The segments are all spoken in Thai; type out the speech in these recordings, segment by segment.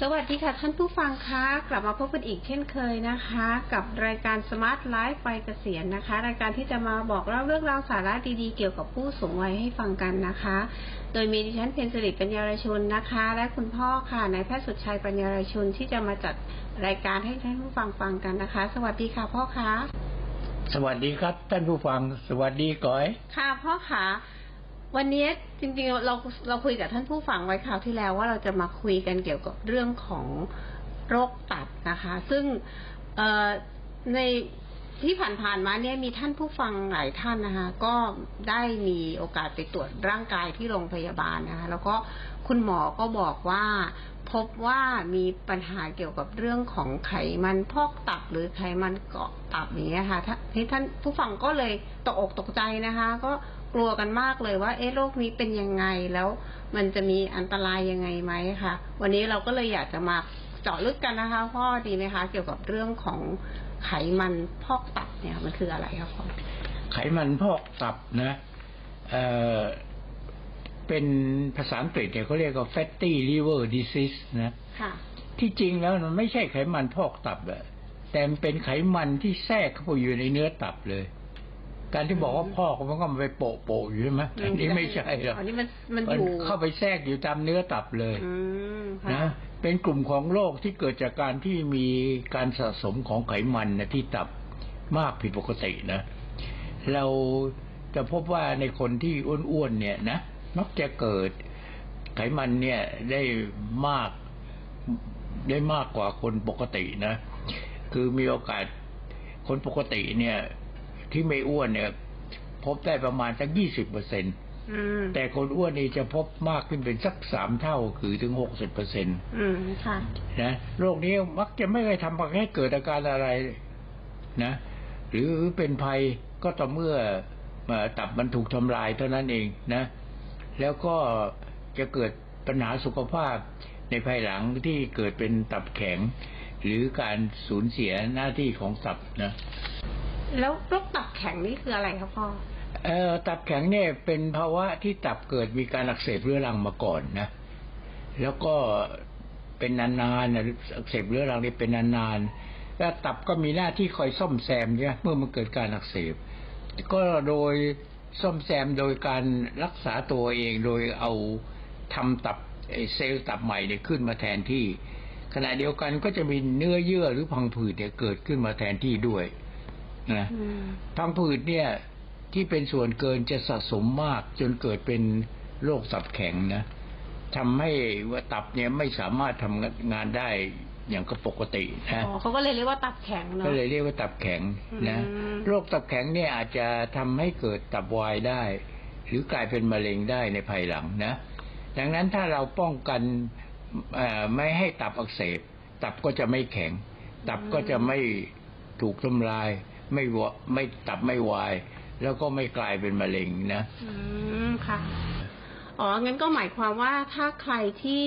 สวัสดีค่ะท่านผู้ฟังคะกลับมาพบกันอีกเช่นเคยนะคะ กับรายการ Smart Life ไปเกษียณนะคะ รายการที่จะมาบอกเล่าเรื่องราวสาระดีๆ เกี่ยวกับผู้สูงวัยให้ฟังกันนะคะ โดยมีดิฉันเพนสิริปัญญารชุนนะคะ และคุณพ่อค่ะนายแพทย์สุดชัยปัญญารชุนที่จะมาจัดรายการให้ท่านผู้ฟังฟังกันนะคะ สวัสดีค่ะพ่อคะสวัสดีครับท่านผู้ฟังสวัสดีก้อย ค่ะพ่อคะ วันนี้จริงๆเราเราคุยกับท่านผู้ฟังไว้คราวที่แล้วว่าเราจะมาคุยกันเกี่ยวกับเรื่องของโรคตับนะคะ ซึ่งเอในที่ผ่านๆมาเนี่ยมีท่านผู้ฟังหลายท่านนะคะ ก็ได้มีโอกาสไปตรวจร่างกายที่โรงพยาบาลนะคะ แล้วก็ คุณหมอก็บอกว่าพบว่ามีปัญหาเกี่ยวกับเรื่องของไขมันพอกตับหรือไขมันเกาะตับอย่างเงี้ยค่ะท่านที่ท่านผู้ฟังก็เลยตกอกตกใจนะคะ ก็กลัวกันมากเลยว่า เอ๊ะโรคนี้เป็นยังไงแล้ว มันจะมีอันตรายยังไงไหมค่ะ วันนี้เราก็เลยอยากจะมาเจาะลึกกันนะคะพ่อดีไหมคะ เกี่ยวกับเรื่องของไขมันพอกตับเนี่ย มันคืออะไรคะพ่อไขมันพอกตับนะเอ่อ เป็นภาษาอังกฤษเนี่ยเขาเรียกว่า fatty liver disease นะค่ะที่จริงแล้วมันไม่ใช่ไขมันพอกตับอะแต่มันเป็นไขมันที่แทรกเข้าไปอยู่ในเนื้อตับเลย การที่บอกว่าพอกมันก็มันไปโปะโปะๆอยู่ใช่ไหมอันนี้ไม่ใช่หรอกอันนี้มันมันมันอยู่เข้าไปแทรกอยู่ตามเนื้อตับเลยอืมค่ะนะเป็นกลุ่มของโรคที่เกิดจากการที่มีการสะสมของไขมันนะที่ตับมากผิดปกตินะ เราจะพบว่าในคนที่อ้วนๆเนี่ยนะ มักจะเกิด ไขมันเนี่ยได้มากได้มากกว่าคนปกตินะ คือมีโอกาสคนปกติเนี่ย ที่ไม่อ้วนเนี่ย พบได้ประมาณสักยี่สิบเปอร์เซ็นต์อืมแต่คนอ้วนนี่จะพบมากขึ้นเป็นสักสามเท่าคือถึงหกสิบเปอร์เซ็นตอืมค่ะนะโรคนี้มักจะไม่เคยทำให้เกิดอาการอะไรนะ หรือเป็นภัยก็ต่อเมื่อเอ่อตับมันถูกทำลายเท่านั้นเองนะ แล้วก็จะเกิดปัญหาสุขภาพในภายหลังที่เกิดเป็นตับแข็ง หรือการสูญเสียหน้าที่ของตับนะ แล้วโรคตับแข็งนี่คืออะไรครับพ่อเอ่อตับแข็งเนี่ยเป็นภาวะที่ตับเกิดมีการอักเสบเรื้อรังมาก่อนนะ แล้วก็เป็นนานๆนะอักเสบเรื้อรังนี่เป็นนานๆแล้วตับก็มีหน้าที่คอยซ่อมแซมใช่ไหมเมื่อมันเกิดการอักเสบ ก็โดย ซ่อมแซมโดยการรักษาตัวเองโดยเอาทำตับไอ้เซลล์ตับใหม่เนี่ยขึ้นมาแทนที่ ขณะเดียวกันก็จะมีเนื้อเยื่อหรือพังผืดเนี่ยเกิดขึ้นมาแทนที่ด้วยนะอืมพังผืดเนี่ยที่เป็นส่วนเกินจะสะสมมากจนเกิดเป็นโรคตับแข็งนะทำให้ว่าตับเนี่ยไม่สามารถทำงานได้ อย่างกับปกตินะอ๋อเขาก็เลยเรียกว่าตับแข็งเนาะก็เลยเรียกว่าตับแข็งนะอืมโรคตับแข็งเนี่ยอาจจะทำให้เกิดตับวายได้ หรือกลายเป็นมะเร็งได้ในภายหลังนะ ดังนั้นถ้าเราป้องกันเอ่อไม่ให้ตับอักเสบ ตับก็จะไม่แข็ง ตับก็จะไม่ถูกทำลาย ไม่วะไม่ตับไม่วาย แล้วก็ไม่กลายเป็นมะเร็งนะ อืมค่ะ อ๋องั้นก็หมายความว่าถ้าใครที่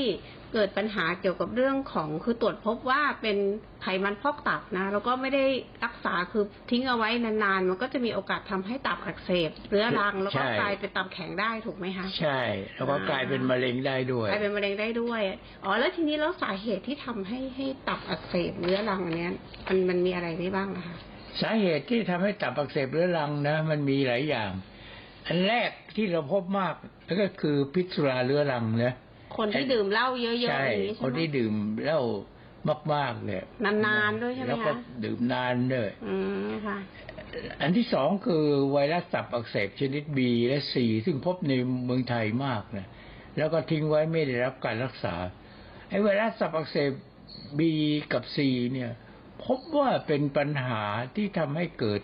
เกิดปัญหาเกี่ยวกับเรื่องของคือตรวจพบว่าเป็นไขมันพอกตับนะ แล้วก็ไม่ได้รักษาคือทิ้งเอาไว้นานๆ มันก็จะมีโอกาสทำให้ตับอักเสบเรื้อรังแล้วก็ใช่กลายเป็นตับแข็งได้ถูกไหมคะใช่ แล้วก็กลายเป็นมะเร็งได้ด้วยกลายเป็นมะเร็งได้ด้วยอ๋อแล้วทีนี้แล้วสาเหตุที่ทำให้ให้ตับอักเสบเรื้อรังอันเนี้ยมันมันมีอะไรได้บ้างนะคะสาเหตุที่ทำให้ตับอักเสบเรื้อรังนะ มันมีหลายอย่าง อันแรกที่เราพบมากก็คือพิษสุราเรื้อรังนะ คนที่ดื่มเหล้าเยอะๆอใช่ย่างนี้คใช่นไหมที่ดื่มเหล้ามากๆเนี่ยนานๆด้วยใช่ไหมคะแล้วก็ดื่มนานด้วยอืมค่ะอันที่สองคือไวรัสตับอักเสบชนิด B และ C ซึ่งพบในเมืองไทยมากนะแล้วก็ทิ้งไว้ไม่ได้รับการรักษาไอ้ไวรัสตับอักเสบ B กับ C เนี่ยพบว่าเป็นปัญหาที่ทำให้เกิด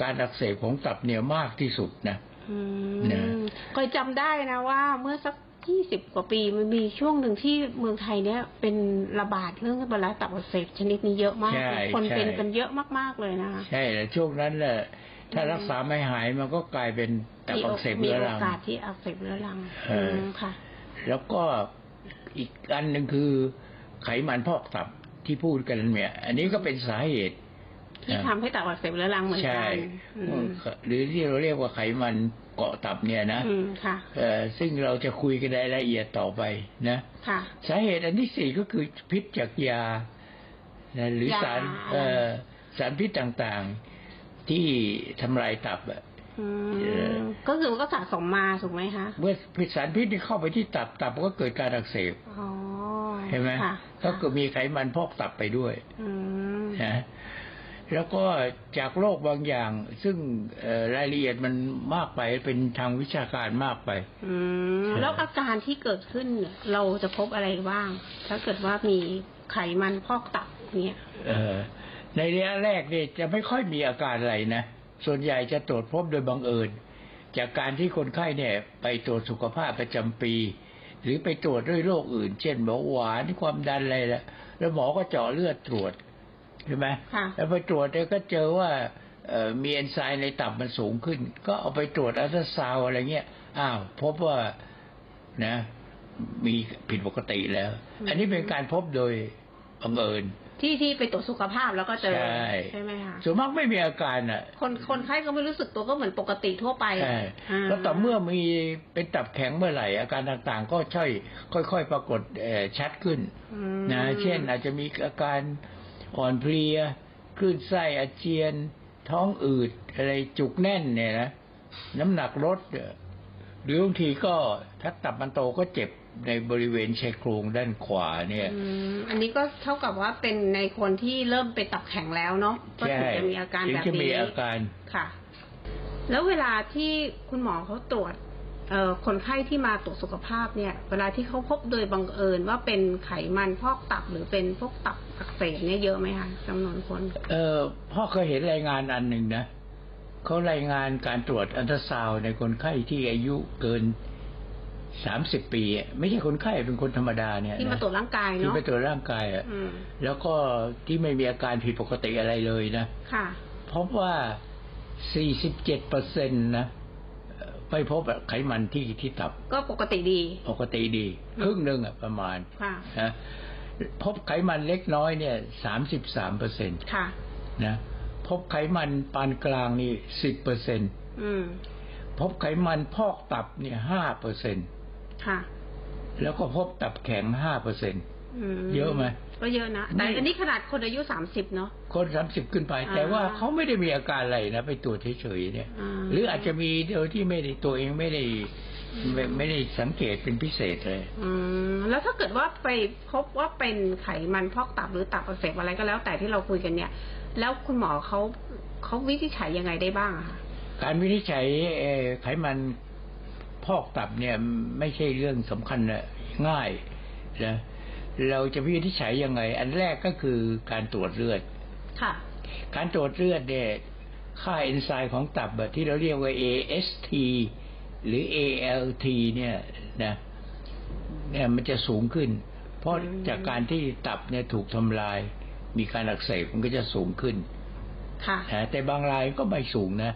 การอักเสบของตับเนี่ยมากที่สุดนะอืมนะเคยจำได้นะว่าเมื่อสัก ยี่สิบกว่าปีมันมีช่วงหนึ่งที่เมืองไทยเนี่ยเป็นระบาดเรื่องไวรัสตับอักเสบชนิดนี้เยอะมาก ใช่คนเป็นใช่กันเยอะมากๆเลยนะคะ ใช่แล้วช่วงนั้นแหละถ้ารักษาไม่หายมันก็กลายเป็นตับอักเสบมีเรื้อโอรัง กาสที่อักเสบเรื้อรังเอออื มค่ะ แล้วก็อีกอันหนึ่งคือไขมันพอกตับที่พูดกันเนี่ย อันนี้ก็เป็นสาเหตุ ที่อ่าทำให้ตับอักเสบเรื้อรังเหมือนใช่กันอืมหรือที่เราเรียกว่าไขมันเกาะตับเนี่ยนะอืมค่ะเอ่อซึ่งเราจะคุยกันในรายละเอียดต่อไปนะค่ะสาเหตุอันที่สี่ก็คือพิษจากยานะหรือยาสารเอ่อสารพิษต่างๆที่ทำลายตับอะอืเอ่อมก็คือมันก็สะสมมาถูกไหมคะเมื่อพิษสารพิษที่เข้าไปที่ตับตับก็เกิดการอักเสบอ๋อเห็นไหมค่ะก็คือมีไขมันพอกตับไปด้วยอืมนะ แล้วก็จากโรคบางอย่าง ซึ่งเอ่อรายละเอียดมันมากไปเป็นทางวิชาการมากไปอืมแล้วอาการที่เกิดขึ้นเนี่ยเราจะพบอะไรบ้าง ถ้าเกิดว่ามีไขมันพอกตับเนี่ยเอ่อในระยะแรกเนี่ยจะไม่ค่อยมีอาการอะไรนะ ส่วนใหญ่จะตรวจพบโดยบังเอิญ จากการที่คนไข้เนี่ย ไปตรวจสุขภาพประจำปี หรือไปตรวจด้วยโรคอื่น เช่นเบาหวานความดันอะไรละแล้วหมอก็เจาะเลือดตรวจ ใช่ไหมค่ะแล้วไปตรวจเนี่ยก็เจอว่าเอ่อมีเอนไซม์ในตับมันสูงขึ้น ก็เอาไปตรวจอัลตราซาวด์อะไรเงี้ยอ้าวพบว่านะ มีผิดปกติแล้ว อันนี้เป็นการพบโดยบังเอิญที่ที่ไปตรวจสุขภาพแล้วก็เจอใช่ไหมคะส่วนมากไม่มีอาการอะ คนคนไข้ก็ไม่รู้สึกตัวก็เหมือนปกติทั่วไปใช่าแล้วต่อเมื่อมีเป็นตับแข็งเมื่อไหร่ อาการต่างๆ ก็ช่อยค่อย ๆ ปรากฏเอ่อชัดขึ้นอืมนะเช่นอาจจะมีอาการ อ่อนเพลียคลื่นไส้อาเจียน ท้องอืดอะไรจุกแน่นเนี่ยนะน้ำหนักลดเอ่อหรือบางทีก็ถ้าตับมันโตก็เจ็บในบริเวณชายโครงด้านขวาเนี่ยอืมอันนี้ก็เท่ากับว่าเป็นในคนที่เริ่มเป็นตับแข็งแล้วเนาะก็ถึงจะมีอาการถึงแบบจะมีนี้อาการค่ะ แล้วเวลาที่คุณหมอเขาตรวจเอ่อคนไข้ที่มาตรวจสุขภาพเนี่ย เวลาที่เขาพบโดยบังเอิญว่าเป็นไขมันพอกตับหรือเป็นพวกตับ อักเสบเนี่ยเยอะไหมคะจำนวนคน เออพ่อเคยเห็นรายงานอันหนึ่งนะเขารายงานการตรวจอัลตราซาวด์ในคนไข้ที่อายุเกินสามสิบปีอะไม่ใช่คนไข้เป็นคนธรรมดาเนี่ยที่มานะตรวจร่างกายที่เนาะไปตรวจร่างกายอะอืมแล้วก็ที่ไม่มีอาการผิดปกติอะไรเลยนะค่ะพบว่าสี่สิบเจ็ดเปอร์เซ็นต์นะเอ่อไม่พบไขมันที่ที่ตับ ก็ปกติดี ปกติดี ครึ่งหนึ่งอะประมาณค่ะนะ พบไขมันเล็กน้อยเนี่ยสามสิบสามเปอร์เซ็นต์ค่ะ นะ พบไขมันปานกลางนี่สิบเปอร์เซ็นอืมพบไขมันพอกตับเนี่ยห้าเปอร์เซ็นค่ะ แล้วก็พบตับแข็งห้าเปอร์เซ็นมเยอะไหมก็เยอะนะ แต่นี่อันนี้ขนาดคนอายุสามสิบเนาะ คนสามสิบขึ้นไปอ่าแต่ว่าเขาไม่ได้มีอาการอะไรนะ ไปตรวจเฉยๆเนี่ยอ่าหรืออาจจะมีโดยที่ไม่ได้ตัวเองไม่ได้ ไม่ไม่ได้สังเกตเป็นพิเศษเลย อืมแล้วถ้าเกิดว่าไปพบว่าเป็นไขมันพอกตับหรือตับอักเสบอะไรก็แล้วแต่ที่เราคุยกันเนี่ย แล้วคุณหมอเขาเขาวินิจฉัยยังไงได้บ้างอะคะการวินิจฉัยเอ่อไขมันพอกตับเนี่ยไม่ใช่เรื่องสำคัญนะง่ายนะเราจะวินิจฉัยยังไง อันแรกก็คือการตรวจเลือด ค่ะ การตรวจเลือดเนี่ยค่าเอนไซม์ของตับอะที่เราเรียกว่า AST หรือ ALT เนี่ยนะเนี่ยมันจะสูงขึ้น เพราะอืมจากการที่ตับเนี่ยถูกทำลาย มีการอักเสบมันก็จะสูงขึ้นค่ะนะแต่บางรายก็ไม่สูงนะ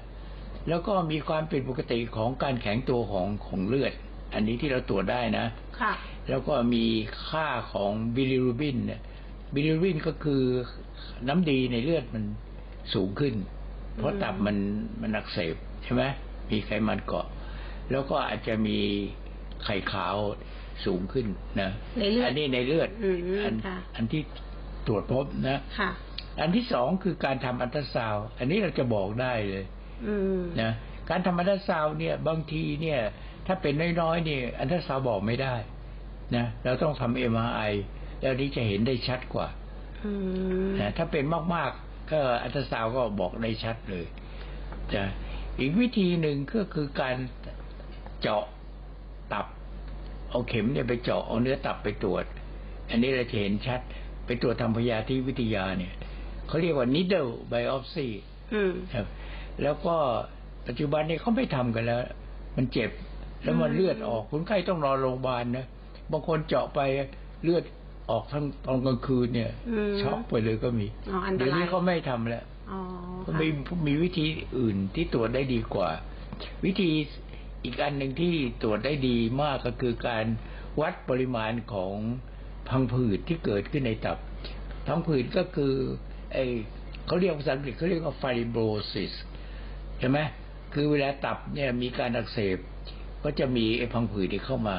แล้วก็มีความผิดปกติของการแข็งตัวของของเลือด อันนี้ที่เราตรวจได้นะค่ะ แล้วก็มีค่าของบิลิรูบินเนี่ยบิลิรูบินก็คือน้ำดีในเลือดมันสูงขึ้น เพราะอืมตับมันมันอักเสบใช่ไหมมีไขมันเกาะ แล้วก็อาจจะมีไข่ขาวสูงขึ้นนะในเลือดอันนี้ในเลือดอืมอันค่ะอันที่ตรวจพบนะค่ะอันที่สองคือการทำอัลตราซาวด์อันนี้เราจะบอกได้เลยอืมนะการทำอัลตราซาวด์เนี่ย บางทีเนี่ย ถ้าเป็นน้อยๆเนี่ยอัลตราซาวด์บอกไม่ได้นะเราต้องทำเอ็มไอแล้วนี้จะเห็นได้ชัดกว่าอืมนะถ้าเป็นมากๆ ก็อัลตราซาวด์ก็บอกได้ชัดเลยนะอีกวิธีหนึ่งก็คือการ เจาะตับ เอาเข็มเนี่ยไปเจาะเอาเนื้อตับไปตรวจ อันนี้เราจะเห็นชัดไปตรวจทางพยาธิวิทยาเนี่ยเขาเรียกว่า needle biopsy อืมครับ แล้วก็ปัจจุบันนี้เขาไม่ทำกันแล้ว มันเจ็บแล้วมันอืมเลือดออกคนไข้ต้องนอนโรงพยาบาลนะบางคนเจาะไปเลือดออกทั้งตอนกลางคืนเนี่ยมช็อกไปเลยก็มีอ๋ออันตเดี๋ยวรายนี้เขาไม่ทำแล้วอ๋อเขามีค่ะมีวิธีอื่นที่ตรวจได้ดีกว่า วิธี อีกอันหนึ่งที่ตรวจได้ดีมากก็คือการวัดปริมาณของพังผืดที่เกิดขึ้นในตับ พังผืดก็คือไอเขาเรียกภาษาอังกฤษเขาเรียกว่าไฟโบรซิสใช่ไหมคือเวลาตับเนี่ยมีการอักเสบ ก็จะมีไอพังผืดที่เข้ามา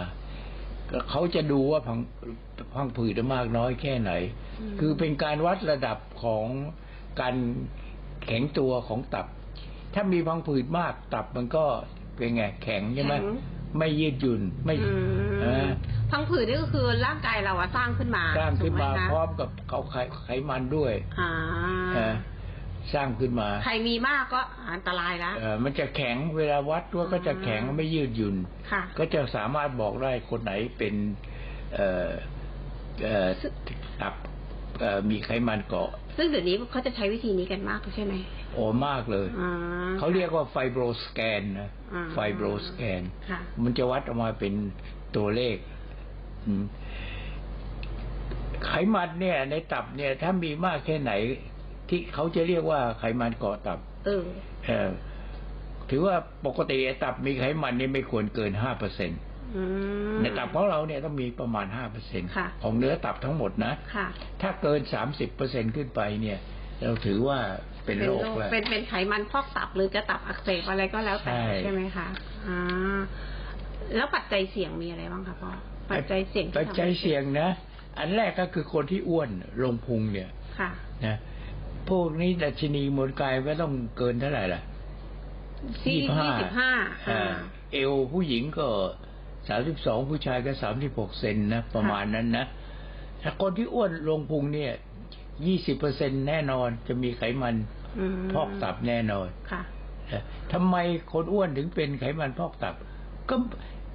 เขาจะดูว่าพังพังผืดมากน้อยแค่ไหน คือเป็นการวัดระดับของการแข็งตัวของตับ ถ้ามีพังผืดมากตับมันก็ เป็นไงแข็งใช่ไหมแข็ง ไม่ยืดหยุ่นไม่อืเอมอพังผืดนี่ก็คือร่างกายเราอะสร้างขึ้นมาสร้างขึ้นมาถูกไหคะพร้อมกับเขาไขไขมันด้วยอ่าเออสร้างขึ้นมาใครมีมากก็อันตรายละเออมันจะแข็งเวลาวัดว่าก็จะแข็งอ่าไม่ยืดหยุ่น ค่ะ ก็จะสามารถบอกได้คนไหนเป็นเอ่อเอ่อตับเอ่อมีไขมันเกาะ ซึ่งเดี๋ยวนี้เขาจะใช้วิธีนี้กันมากใช่ไหม โอ้มากเลยอ่าเขาเรียกว่าไฟโบรสแกนนะอ่าไฟโบรสแกน ค่ะ มันจะวัดออกมาเป็นตัวเลขอืมไขมันเนี่ย ในตับเนี่ย ถ้ามีมากแค่ไหน ที่เขาจะเรียกว่าไขมันเกาะตับ เออ เออถือว่าปกติตับมีไขมันนี่ไม่ควรเกินห้าเปอร์เซ็นตอืม ในตับของเราเนี่ยต้องมีประมาณห้าเปอร์เซ็นค่ะ ของเนื้อตับทั้งหมดนะ ค่ะ ถ้าเกินสามสิบเปอร์เซ็นขึ้นไปเนี่ย เราถือว่า เป็นโรคแล้วเป็นเป็นไขมันพอกตับหรือจะตับอักเสบอะไรก็แล้วแต่ใช่ใช่ไหมคะอ่าแล้วปัจจัยเสี่ยงมีอะไรบ้างคะพ่อปัจจัยเสี่ยงที่ปัจทำให้จัยเสี่ยงนะ อันแรกก็คือคนที่อ้วนลงพุงเนี่ยค่ะนะพวกนี้ดัชนีมวลกายไม่ต้องเกินเท่าไหร่ล่ะที่ยี่สิบห้ายี่สิบห้าอ่าเอวผู้หญิงก็สามสิบสองผู้ชายก็สามสิบหกเซนนะ ประมาณนั้นนะ ถ้าคนที่อ้วนลงพุงเนี่ย ยี่สิบเปอร์เซ็นแน่นอนจะมีไขมันมพอกตับแน่นอนค่ะนะทำไมคนอ้วนถึงเป็นไขมันพอกตับ ก็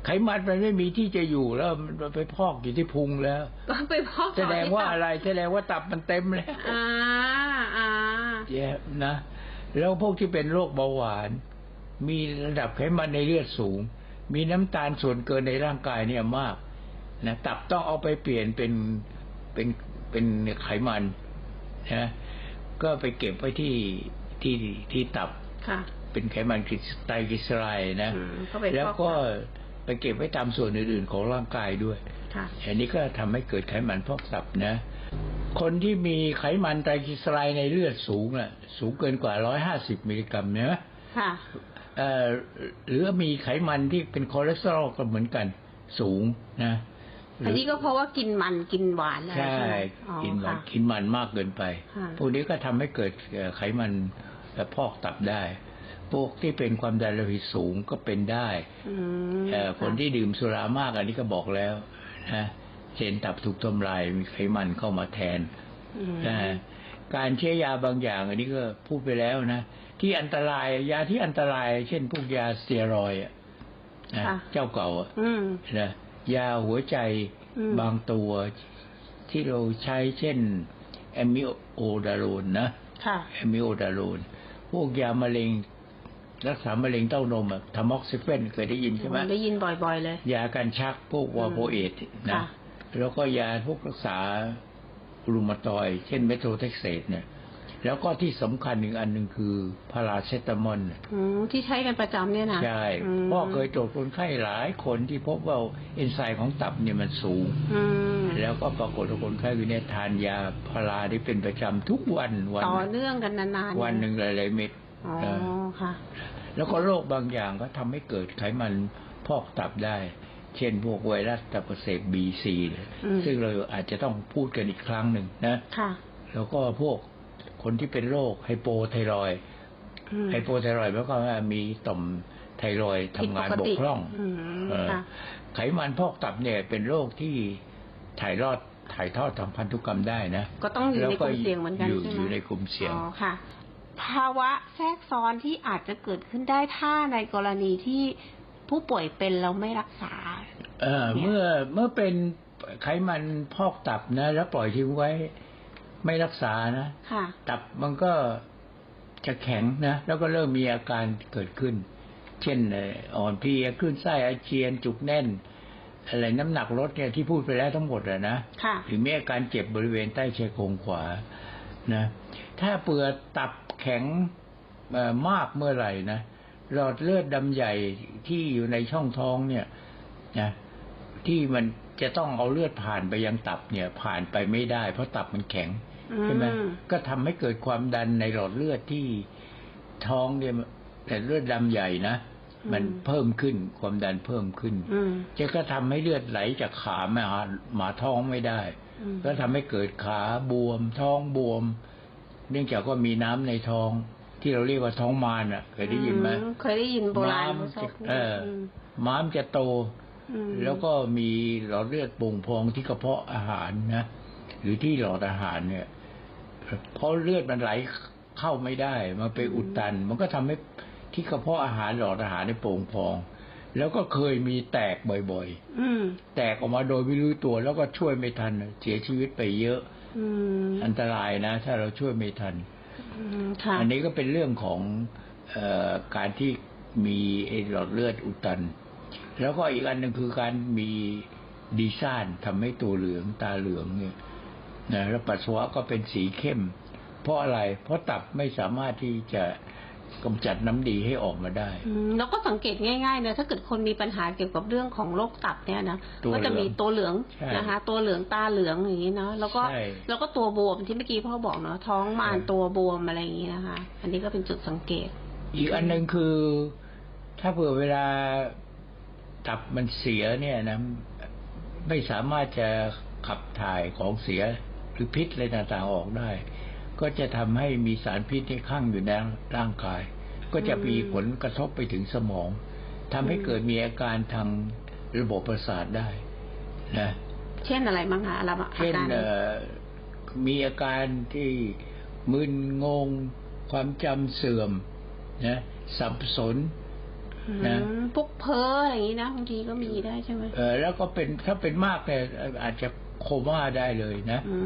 ไขมันมันไม่มีที่จะอยู่แล้วมันไปพอกอยู่ที่พุงแล้ว ก็ไปพอกแสดงว่าต่อที่ตับอะไรแสดงว่าตับมันเต็มแล้วอ่าอ่าแย่นะแล้วพวกที่เป็นโรคเบาหวาน มีระดับไขมันในเลือดสูง มีน้ำตาลส่วนเกินในร่างกายเนี่ยมากนะตับต้องเอาไปเปลี่ยนเป็นเป็นเป็นไขมัน นะก็ไปเก็บไว้ที่ที่ที่ตับค่ะ เป็นไขมันคริสไตรกลีเซอไรด์นะอืมก็ไปแล้วฟอกก็ตับไปเก็บไว้ตามส่วนอื่นๆของร่างกายด้วยค่ะอันนี้ก็ทำให้เกิดไขมันพอกตับนะ คนที่มีไขมันไตรกลีเซอไรด์ในเลือดสูงอะ สูงเกินกว่า150มิลลิกรัมเนี่ยนะค่ะเอ่อหรือมีไขมันที่เป็นคอเลสเตอรอลก็เหมือนกัน สูงนะหรื อันนี้ก็เพราะว่ากินมันกินหวานอะไรใช่ใช่ไหมอ๋อกินมันค่ะ กินมันมากเกินไป ค่ะ พวกนี้ก็ทำให้เกิดเอ่อไขมันเอ่อพอกตับได้ พวกที่เป็นความดันโลหิตสูงก็เป็นได้อืมเอ่อคนที่ดื่มสุรามากอันนี้ก็บอกแล้วนะเส้นตับถูกทำลายมีไขมันเข้ามาแทน อืมนะการใช้ยาบางอย่าง อันนี้ก็พูดไปแล้วนะ ที่อันตรายยาที่อันตราย เช่นพวกยาสเตียรอยด์อะนะค่ะ เจ้าเก่าอะอืม นะ ยาหัวใจอืมบางตัวที่เราใช้เช่นแอมิโอดาโรนนะค่ะแอมิโอดาโรนพวกยามะเร็งรักษามะเร็งเต้านมอะทามอกซิเฟนเคยได้ยินใช่ไหมได้ยินบ่อยๆเลย ยากันชักพวกวาโพเอตนะค่ะแล้วก็ยาพวกรักษารูมาตอยด์เช่นเมโทรเท็กเซตเนี่ย แล้วก็ที่สำคัญอีกอันหนึ่งคือพาราเซตามอลอืมที่ใช้กันประจำเนี่ยนะใช่มพ่อเคยตรวจคนไข้หลายคนที่พบว่าเอนไซม์ของตับเนี่ยมันสูงอืมแล้วก็ปรากฏว่าคนไข้วินิจทานยาพาราที่เป็นประจำทุกวันวันต่อเนื่องกันนานๆวันหนึ่งหลายๆเม็ดอ๋อเออค่ะ แล้วก็โรคบางอย่างก็ทำให้เกิดไขมันพอกตับได้ เช่นพวกไวรัสตับอักเสบบีซีอืมซึ่งเราอาจจะต้องพูดกันอีกครั้งหนึ่งนะค่ะ แล้วก็พวก คนที่เป็นโรคไฮโปไทรอยด์อืมไฮโปไทรอยด์หมายความว่ามีต่อมไทรอยด์ทำงานผิดปบกติกพร่องอืมเออค่ะไขมันพอกตับเนี่ยเป็นโรคที่ถ่ายรอดถ่ายทอดทางพันธุกรรมได้นะ ก็ต้องอยู่แล้วในกก็ลุ่มเสี่ยงเหมือนกันอยู่ใช่ไหมอยู่ในกลุ่มเสี่ยงอ๋อค่ะ ภาวะแทรกซ้อนที่อาจจะเกิดขึ้นได้ถ้าในกรณีที่ผู้ป่วยเป็นแล้วไม่รักษา เออเนี่ยเมื่อเมื่อเป็นไขมันพอกตับนะ แล้วปล่อยทิ้งไว้ ไม่รักษานะค่ะตับมันก็จะแข็งนะ แล้วก็เริ่มมีอาการเกิดขึ้น เช่นเอ่ออ่อนเพลียคลื่นไส้อาเจียน จุกแน่น อะไรน้ำหนักลดเนี่ยที่พูดไปแล้วทั้งหมดอะนะค่ะหรือมีอาการเจ็บบริเวณใต้ชายโครงขวานะ ถ้าเปลือตับแข็งเอ่อมากเมื่อไหร่นะหลอดเลือดดำใหญ่ที่อยู่ในช่องท้องเนี่ยนะ ที่มันจะต้องเอาเลือดผ่านไปยังตับเนี่ยผ่านไปไม่ได้ เพราะตับมันแข็งอืมใช่ไหมก็ทำให้เกิดความดันในหลอดเลือดที่ท้องเนี่ยแต่เลือดดำใหญ่นะมันเพิ่มขึ้นความดันเพิ่มขึ้นอืมจะก็ทำให้เลือดไหลจากขามาหาหมาท้องไม่ได้อืมก็ทำให้เกิดขาบวม ท้องบวม เนื่องจากว่ามีน้ำในท้อง ที่เราเรียกว่าท้องมารอะ เคยได้ยินไหมอืเคยได้ยินโบราณม้ามเขาชอบพูดเอออมม้ามจะโตอืม แล้วก็มีหลอดเลือดโป่งพองที่กระเพาะอาหารนะหรือที่หลอดอาหารเนี่ยเพราะเลือดมันไหลเข้าไม่ได้ มันไปอุดตัน มันก็ทำให้ที่กระเพาะอาหารหลอดอาหารในยโป่งพอง แล้วก็เคยมีแตกบ่อยอืมๆแตกออกมาโดยไม่รู้ตัว แล้วก็ช่วยไม่ทัน เสียชีวิตไปเยอะอืมอันตรายนะ ถ้าเราช่วยไม่ทันอืมค่ะอันนี้ก็เป็นเรื่องของเออการที่มีไอ้หลอดเลือดอุดตัน แล้วก็อีกอันหนึ่งคือการมีดีซ่านทำให้ตัวเหลืองตาเหลืองเนี่ยนะแล้วปัสสาวะก็เป็นสีเข้ม เพราะอะไร เพราะตับไม่สามารถที่จะกำจัดน้ำดีให้ออกมาได้อืมแล้วก็สังเกตง่ายๆนะถ้าเกิดคนมีปัญหาเกี่ยวกับเรื่องของโรคตับเนี่ยนะตัวก็จะมีตัวเหลืองใช่นะคะ ตัวเหลืองตาเหลืองอย่างนี้นะแล้วก็ใช่แล้วก็ตัวบวมที่เมื่อกี้พ่อบอกเนาะท้องมานใช่ตัวบวมอะไรอย่างนี้นะคะ อันนี้ก็เป็นจุดสังเกต อีกอันหนึ่งคือ ถ้าเผื่อเวลา ตับมันเสียเนี่ยนะไม่สามารถจะขับถ่ายของเสียหรือพิษอะไรต่างๆออกได้ ก็จะทำให้มีสารพิษที่ข้างอยู่ในร่างกาย ก็จะมีผลกระทบไปถึงสมองทำให้เกิดมีอาการทางระบบประสาทได้นะเช่นอะไรบ้างคะอะไรบ้างอาเช่นการเอ่อมีอาการที่มึนงง ความจำเสื่อมนะสับสน นะมพวกเพ้ออะไรอย่างนี้นะบางทีก็มีได้ใช่ไหมเออแล้วก็เป็นถ้าเป็นมากเนี่ยอาจจะโคม่าได้เลยนะอื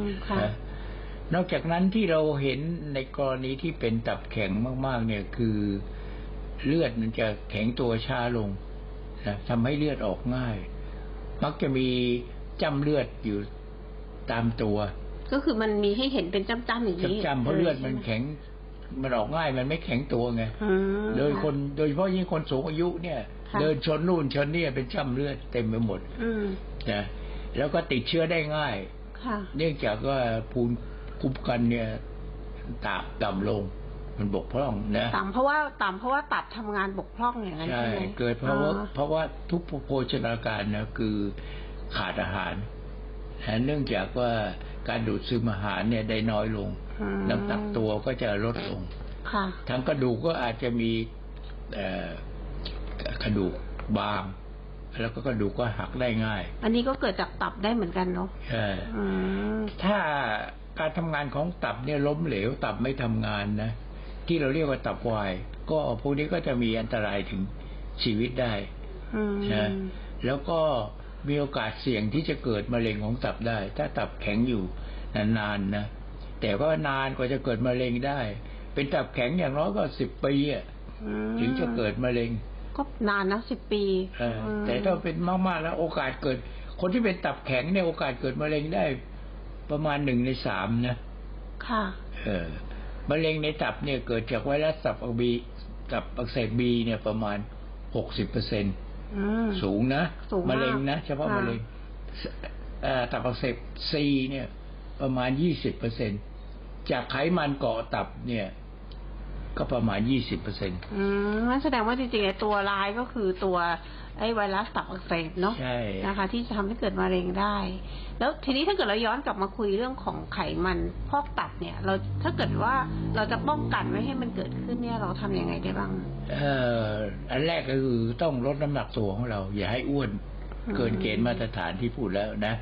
มค่ะนะนอกจากนั้นที่เราเห็นในกรณีที่เป็นตับแข็งมาก ๆ เนี่ยคือเลือดมันจะแข็งตัวช้าลงนะทำให้เลือดออกง่าย มักจะมีจำเลือดอยู่ตามตัว ก็คือมันมีให้เห็นเป็นจ้ำๆอย่างนี้จำๆเพราะเลือดมันแข็ง มันออกง่ายมันไม่แข็งตัวไงอืมโดยคนโดยเฉพาะยิ่งคนสูงอายุเนี่ยค่ะเดินชนนู่นชนนี่เป็นจ้ำเลือดเต็มไปหมดอืมนะแล้วก็ติดเชื้อได้ง่ายค่ะเนื่องจากว่าภูมิคุ้มกันเนี่ยต่ำต่ำลง มันบกพร่องนะต่ำเพราะว่าต่ำเพราะว่าตับทำงานบกพร่องอย่างนั้นใช่ใช่ไหมเกิดเพราะว่าอ๋อเพราะว่าทุกโภชนาการนะคือขาดอาหารนะเนื่องจากว่าการดูดซึมอาหารเนี่ยได้น้อยลงอืม น้ำหนักตัวก็จะลดลงค่ะทางกระดูกก็อาจจะมีเอ่อกระดูกบาง แล้วก็กระดูกก็หักได้ง่าย อันนี้ก็เกิดจากตับได้เหมือนกันเนาะใช่อืมถ้าการทำงานของตับเนี่ยล้มเหลวตับไม่ทำงานนะที่เราเรียกว่าตับวาย ก็พวกนี้ก็จะมีอันตรายถึงชีวิตได้อืมนะแล้วก็มีโอกาสเสี่ยงที่จะเกิดมะเร็งของตับได้ ถ้าตับแข็งอยู่นานๆนะ แต่ก็นานกว่าจะเกิดมะเร็งได้ เป็นตับแข็งอย่างน้อยก็สิบปีอะอืมถึงจะเกิดมะเร็ง ก็นานนะสิบปีเอออมแต่ถ้าเป็นมากๆแล้ว โอกาสเกิด คนที่เป็นตับแข็งเนี่ยโอกาสเกิดมะเร็งได้ ประมาณหนึ่งในสามนะ ค่ะ เออมะเร็งในตับเนี่ยเกิดจากไวรัสตับอักบีตับอักเสบบีเนี่ยประมาณหกสิบเปอร์เซ็นอืมสูงนะสูงมากมะเร็งนะเฉพาะค่ะมะเร็งเอ่อตับอักเสบซีเนี่ย ประมาณยี่สิบเปอร์เซ็น จากไขมันเกาะตับเนี่ย ก็ประมาณยี่สิบเปอร์เซ็นอืมงั้นแสดงว่าจริงๆไอ้ตัวร้ายก็คือตัวไอ้ไวรัสตับอักเสบเนาะใช่นะคะ ที่จะทำให้เกิดมะเร็งได้ แล้วทีนี้ถ้าเกิดเราย้อนกลับมาคุยเรื่องของไขมันพอกตับเนี่ย เราถ้าเกิดว่าเราจะป้องกันไม่ให้มันเกิดขึ้นเนี่ย เราทำยังไงได้บ้าง เอ่ออันแรกก็คือต้องลดน้ำหนักตัวของเรา อย่าให้อ้วนอืมเกินเกณฑ์มาตรฐานที่พูดแล้วนะ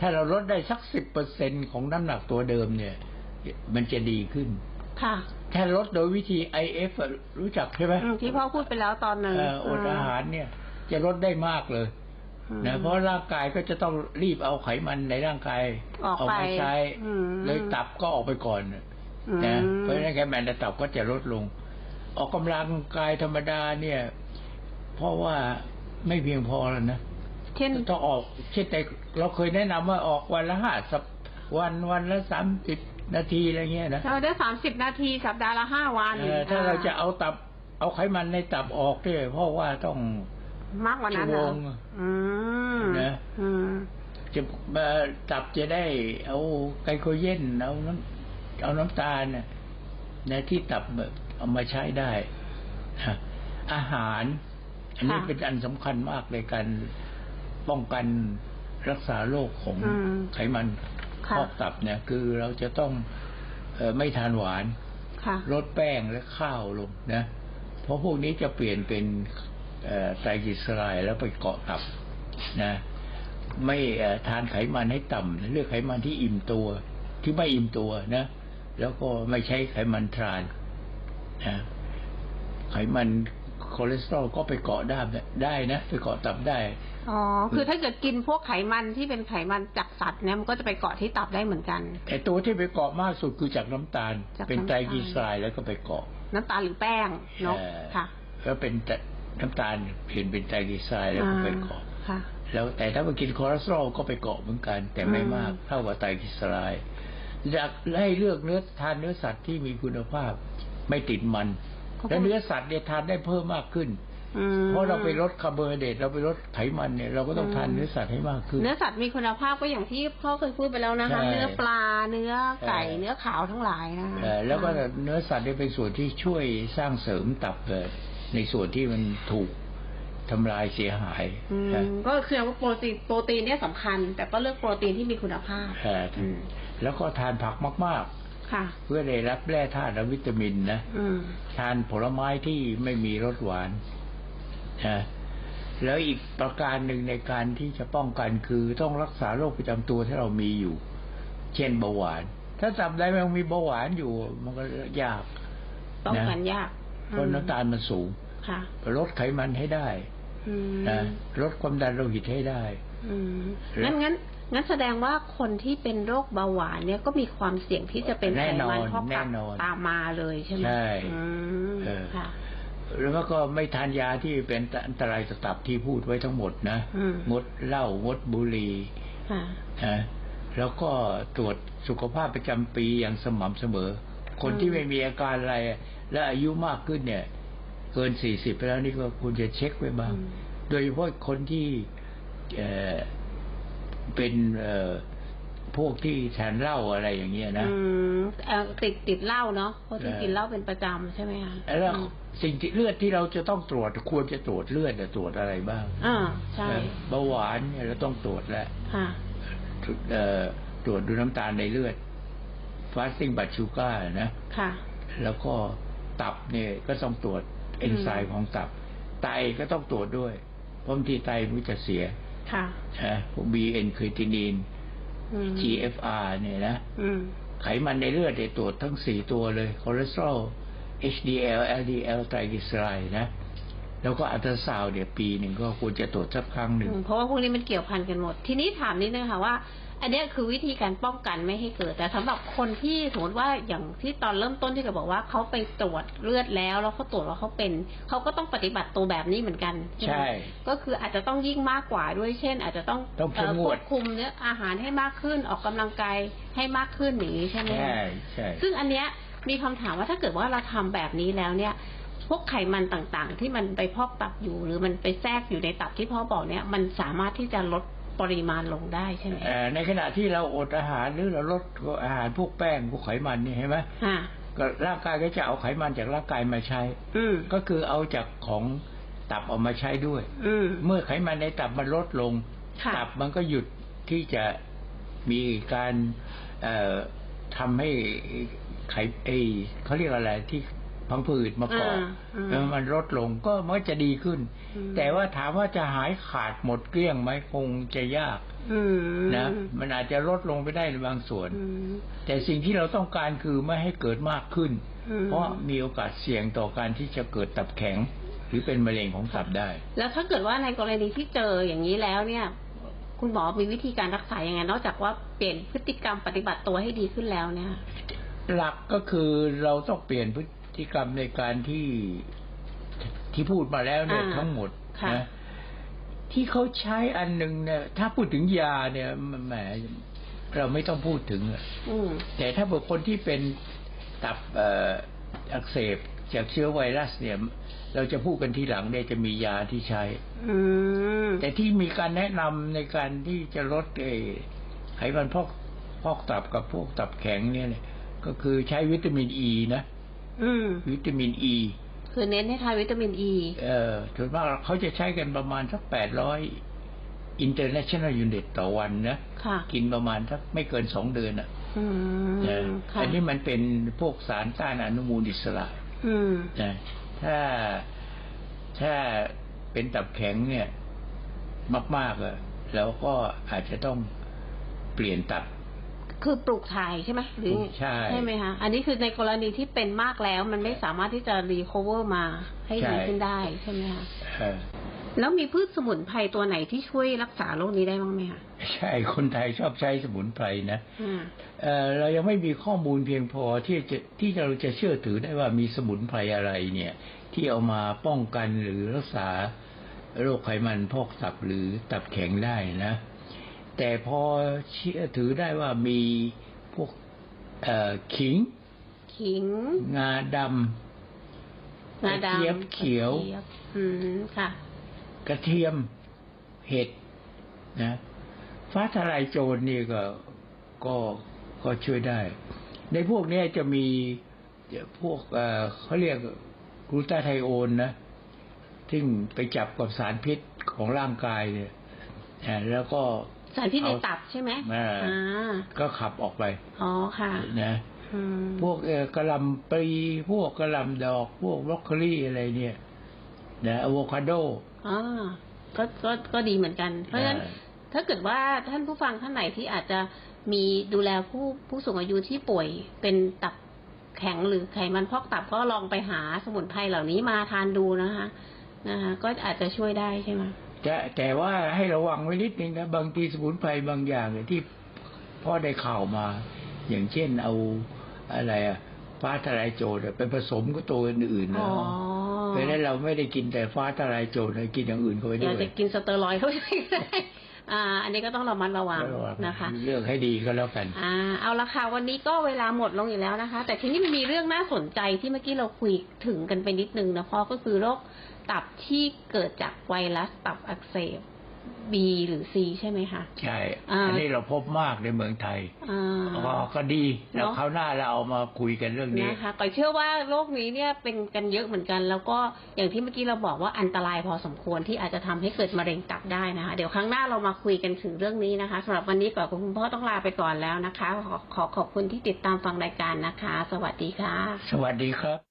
ถ้าเราลดได้สักสิบเปอร์เซ็นของน้ำหนักตัวเดิมเนี่ย มันจะดีขึ้น ค่ะ ถ้าลดโดยวิธี IF อะรู้จักใช่ไหมอืมที่พ่อพูดไปแล้วตอนหนึ่งเอ่ออดอาหารเนี่ย จะลดได้มากเลยอืมนะเพราะร่างกายก็จะต้องรีบเอาไขมันในร่างกายออกไปมาใช้อืมเลยตับก็ออกไปก่อนนะอืมเพราะฉะนั้นไขมันในตับก็จะลดลง ออกกำลังกายธรรมดาเนี่ย เพราะว่าไม่เพียงพอแล้วนะเช่นต้องออกเช่นแต่เราเคยแนะนำว่าออกวันละห้าสัปวันวันละสามสิบ นาทีอะไรเงี้ยนะเราได้สามสิบนาทีสัปดาห์ละห้าวันเออถ้าเราจะเอาตับ เอาไขมันในตับออกเนี่ยเพราะว่าต้องมากกว่านั้นเหรอชั่วโมงอืมนะอืมจะมาตับจะได้เอาไกลโคเจนเอาน้ำเอาน้ำตาลน่ะนะที่ตับเอามาใช้ได้ฮะอาหาร อันนี้ค่ะเป็นอันสำคัญมากในการป้องกันรักษาโรคของอืมไขมันค่ะ พอกตับเนี่ยคือเราจะต้องเออไม่ทานหวานค่ะลดแป้งและข้าวลงนะ เพราะพวกนี้จะเปลี่ยนเป็นเอ่อไตรกลีเซอไรด์แล้วไปเกาะตับนะไม่เอ่อทานไขมันให้ต่ำเลือกไขมันที่อิ่มตัว ที่ไม่อิ่มตัวนะ แล้วก็ไม่ใช้ไขมันทรานนะไขมัน คอเลสเตอรอลก็ไปเกาะได้ได้นะไปเกาะตับได้ อ๋อ คือถ้าเกิดกินพวกไขมันที่เป็นไขมันจากสัตว์เนี่ยมันก็จะไปเกาะที่ตับได้เหมือนกันแต่ตัวที่ไปเกาะมากสุดคือจากน้ำตาลจากเป็นน้ำตาลไตรกลีเซอไรด์แล้วก็ไปเกาะ น้ำตาลหรือแป้งเนาะเอ่อค่ะแล้วเป็นแต่น้ำตาลเปลี่ยนเป็นไตรกลีเซอไรด์แล้วก็ไปเกาะค่ะแล้วแต่ถ้ามากินคอเลสเตอรอลก็ไปเกาะเหมือนกัน แต่ไม่อืมมากเท่ากับไตรกลีเซอไรด์อยากให้เลือกเนื้อทานเนื้อสัตว์ที่มีคุณภาพไม่ติดมัน และเนื้อสัตว์เนี่ยทานได้เพิ่มมากขึ้นอืมเพราะเราไปลดคาร์โบไฮเดรตเราไปลดไขมันเนี่ยเราก็ต้องทานอืมเนื้อสัตว์ให้มากขึ้น เนื้อสัตว์มีคุณภาพก็อย่างที่พ่อเคยพูดไปแล้วนะคะใช่เนื้อปลาเนื้อไก่ใช่เนื้อขาวทั้งหลายนะคะเอ่อแล้วก็เนื้อสัตว์เนี่ยเป็นส่วนที่ช่วยสร้างเสริมตับเอ่อในส่วนที่มันถูกทำลายเสียหายอืมนะก็คือว่าโปรตีนโปรตีนเนี่ยสำคัญ แต่ก็เลือกโปรตีนที่มีคุณภาพเอ่อออืมแล้วก็ทานผักมากค่ะๆ เพื่อได้รับแร่ธาตุและวิตามินนะอืมทานผลไม้ที่ไม่มีรสหวานนะแล้วอีกประการหนึ่งในการที่จะป้องกันคือต้องรักษาโรคประจำตัวที่เรามีอยู่ เช่นเบาหวาน ถ้าจับได้มันมีเบาหวานอยู่ มันก็ยากต้องกันนะยากเพราะน้ำตาลมันสูงค่ะลดไขมันให้ได้อืมนะลดความดันโลหิตให้ได้อืมแล้วงั้นงั้น งั้นแสดงว่าคนที่เป็นโรคเบาหวานเนี่ยก็มีความเสี่ยงที่จะเป็นไขแน่นอมันนพอกตับแน่นอนตามมาเลยใช่ไหมใช่อืมเออค่ะแล้วก็ไม่ทานยาที่เป็นอันตรายต่อตับที่พูดไว้ทั้งหมดนะอืมงดเหล้างดบุหรี่ค่ะนะแล้วก็ตรวจสุขภาพประจำปีอย่างสม่ำเสมอ คนอืมที่ไม่มีอาการอะไร และอายุมากขึ้นเนี่ย เกินสี่สิบไปแล้วนี่ก็ควรจะเช็คไว้บ้างอืมโดยเฉพาะคนที่ เอ่อเป็นเอ่อพวกที่ทานเหล้าอะไรอย่างเงี้ยนะอืมเอ่อติดติดเหล้าเนาะเพราะที่เออกินเหล้าเป็นประจำใช่ไหมคะแล้วอืมสิ่งที่เลือดที่เราจะต้องตรวจควรจะตรวจเลือดเนี่ยตรวจอะไรบ้างอ่าใช่เอ่อเบาหวานเนี่ยเราต้องตรวจแล้ว ค่ะ เอ่อตรวจดูน้ำตาลในเลือด fasting blood sugar นะ ค่ะ แล้วก็ตับเนี่ยก็ต้องตรวจเอนไซม์ของตับ ไตก็ต้องตรวจด้วยเพราะบางทีไตมันจะเสีย ค่ะนะพวก BN ค r e ตินีนอืม GFR เนี่ยนะอืมไขมันในเลือดเนี่ยตรวจทั้งสี่ตัวเลยคอเลสเตอรอล HDL LDL ไตรกลีเซอไรด์นะ แล้วก็อัลตราซาวด์เนี่ยปีหนึ่งก็ควรจะตรวจสักครั้งหนึ่งอืมเพราะว่าพวกนี้มันเกี่ยวพันกันหมด ทีนี้ถามนิดนึงค่ะว่า อันเนี้ยคือวิธีการป้องกันไม่ให้เกิด แต่สำหรับคนที่สมมติว่าอย่างที่ตอนเริ่มต้นที่เขาบอกว่าเขาไปตรวจเลือดแล้วแล้วเขาตรวจว่าเขาเป็นเขาก็ต้องปฏิบัติตัวแบบนี้เหมือนกันไหมใช่ ก็คืออาจจะต้องยิ่งมากกว่าด้วยเช่น อาจจะต้องต้องเข้มงวดควบคุมเนื้ออาหารให้มากขึ้นออกกำลังกายให้มากขึ้นอย่างนี้ใช่ไหมคะใช่ใช่ซึ่งอันเนี้ยมีคำถามว่าถ้าเกิดว่าเราทำแบบนี้แล้วเนี่ยพวกไขมันต่างๆ ที่มันไปพอกตับอยู่ หรือมันไปแทรกอยู่ในตับที่พ่อบอกเนี่ย มันสามารถที่จะลด ปริมาณลงได้ใช่ไหมเอ่อในขณะที่เราอดอาหารหรือเราลดอาหารพวกแป้งพวกไขมันนี่เห็นไหมค่ะก็ร่างกายก็จะเอาไขมันจากร่างกายมาใช้ อืมก็คือเอาจากของตับเออกมาใช้ด้วย อืมเมื่อไขมันในตับมันลดลงค่ะตับมันก็หยุดที่จะมีการเอ่อทำให้ไขไอเขาเรียกอะไรที่ พังผืดมาเกาะอ่าอ่าแล้วมันลดลงก็มันก็จะดีขึ้นอืมแต่ว่าถามว่าจะหายขาดหมดเกลี้ยงไหมคงจะยากอืมนะมันอาจจะลดลงไปได้ในบางส่วนอืมแต่สิ่งที่เราต้องการคือไม่ให้เกิดมากขึ้นอืมเพราะมีโอกาสเสี่ยงต่อการที่จะเกิดตับแข็ง หรือเป็นมะเร็งของตับได้ แล้วถ้าเกิดว่าในกรณีที่เจออย่างนี้แล้วเนี่ย คุณหมอมีวิธีการรักษายังไงนอกจากว่าเปลี่ยนพฤติกรรมปฏิบัติตัวให้ดีขึ้นแล้วเนี่ยหลักก็คือเราต้องเปลี่ยนพฤติ กรรมในการที่ที่พูดมาแล้วเนี่ยอ่าทั้งหมดค่ะนะที่เขาใช้อันหนึ่งเนี่ย ถ้าพูดถึงยาเนี่ยแหมเราไม่ต้องพูดถึงอะอืมแต่ถ้าบุคคลที่เป็นตับเอ่ออักเสบจากเชื้อไวรัสเนี่ย เราจะพูดกันทีหลังเนี่ยจะมียาที่ใช้อืมแต่ที่มีการแนะนำในการที่จะลดเอ่อไขมันพอกพอกตับกับพวกตับแข็งเนี่ยเนี่ยก็คือใช้วิตามินอ e ีนะ อืมวิตามินอ e, ีคือเน้นให้ทานวิตามินอ e. ีเอ่อส่วนมากเขาจะใช้กันประมาณสักแปดร้อย international unit ต่อวันนะค่ะกินประมาณสักไม่เกินสองเดือนอะอืมนะค่ะอันนี้มันเป็นพวกสารต้านอนุมูลอิสระอืมนะถ้าถ้าเป็นตับแข็งเนี่ย มากๆอะเราก็อาจจะต้องเปลี่ยนตับ คือปลูกถ่ายใช่ไหมหรือใช่ไหมคะอันนี้คือในกรณีที่เป็นมากแล้ว มันไม่สามารถที่จะรีค o เวอร์มาให้ใช่ดีขึ้นได้ใช่ไหมคะเออแล้วมีพืชสมุนไพรตัวไหนที่ช่วยรักษาโรคนี้ได้บ้างไหมคะใช่คนไทยชอบใช้สมุนไพรนะอืมเอ่อเรายังไม่มีข้อมูลเพียงพอที่จะที่เราจะเชื่อถือได้ว่ามีสมุนไพรอะไรเนี่ย ที่เอามาป้องกันหรือรักษาโรคไขมันพอกตับหรือตับแข็งได้นะ แต่พอเชื่อถือได้ว่ามีพวกเอ่อขิง ขิง งาดงาำกระดำเทียมเขียวกระทีมอืมค่ะ กระเทียมเห็ดนะฟ้าทลายโจรนี่ก็ก็ก็ช่วยได้ ในพวกเนี้ยจะมีพวกเอ่อเขาเรียกกลูตาไทโอนนะซึ่งไปจับกับสารพิษของร่างกายเนี่ยอ่าแล้วก็ สารพิษในเอาตับใช่ไหมอ่าอ่าก็ขับออกไป อ๋อค่ะ นะอืมพวกเอ่อกระหลำปลีพวกกระหลำดอก พวกบรอกโคลีอะไรเนี่ยนะอะโวคาโดอ่าก็ก็ก็ดีเหมือนกัน เพราะฉะนั้นอ่าถ้าเกิดว่าท่านผู้ฟังท่านไหนที่อาจจะมีดูแลผู้ผู้สูงอายุที่ป่วยเป็นตับแข็งหรือไขมันพอกตับก็ลองไปหาสมุนไพรเหล่านี้มาทานดูนะคะนะคะ ก็อาจจะช่วยได้ใช่ไหม แต่แต่ว่าให้ระวังไว้นิดนึงนะบางทีสมุนไพรบางอย่างเนี่ยที่พ่อได้ข่าวมา อย่างเช่นเอาอะไรอะฟ้าทลายโจรอะไปผสมกับตัวอื่นๆอ๋นะอเพราะฉะนั้นเราไม่ได้กินแต่ฟ้าทลายโจรเรากินอย่างอื่นเข้าไปอด้ยากวยจะกินสเตอรอยด์เข้าไปได้อ่า อันนี้ก็ต้องระมัดระวังระวังนะคะ เลือกให้ดีก็แล้วกัน อ่า เอาละค่ะวันนี้ก็เวลาหมดลงอยู่แล้วนะคะ แต่ทีนี้มันมีเรื่องน่าสนใจที่เมื่อกี้เราคุยถึงกันไปนิดนึงนะพ่อก็คือโรค ตับที่เกิดจากไวรัสตับอักเสบ B หรือ C ใช่ไหมคะ ใช่อ่าอันนี้เราพบมากในเมืองไทยอ่าก็ก็ดี แล้วเนอะคราวหน้าเราเอามาคุยกันเรื่องนี้นะคะแต่เชื่อว่าโรคนี้เนี่ยเป็นกันเยอะเหมือนกัน แล้วก็อย่างที่เมื่อกี้เราบอกว่าอันตรายพอสมควรที่อาจจะทำให้เกิดมะเร็งตับได้นะคะ เดี๋ยวครั้งหน้าเรามาคุยกันถึงเรื่องนี้นะคะสำหรับวันนี้ก่อนคุณพ่อต้องลาไปก่อนแล้วนะคะขอขอขอบคุณที่ติดตามฟังรายการนะคะ สวัสดีค่ะ สวัสดีครับ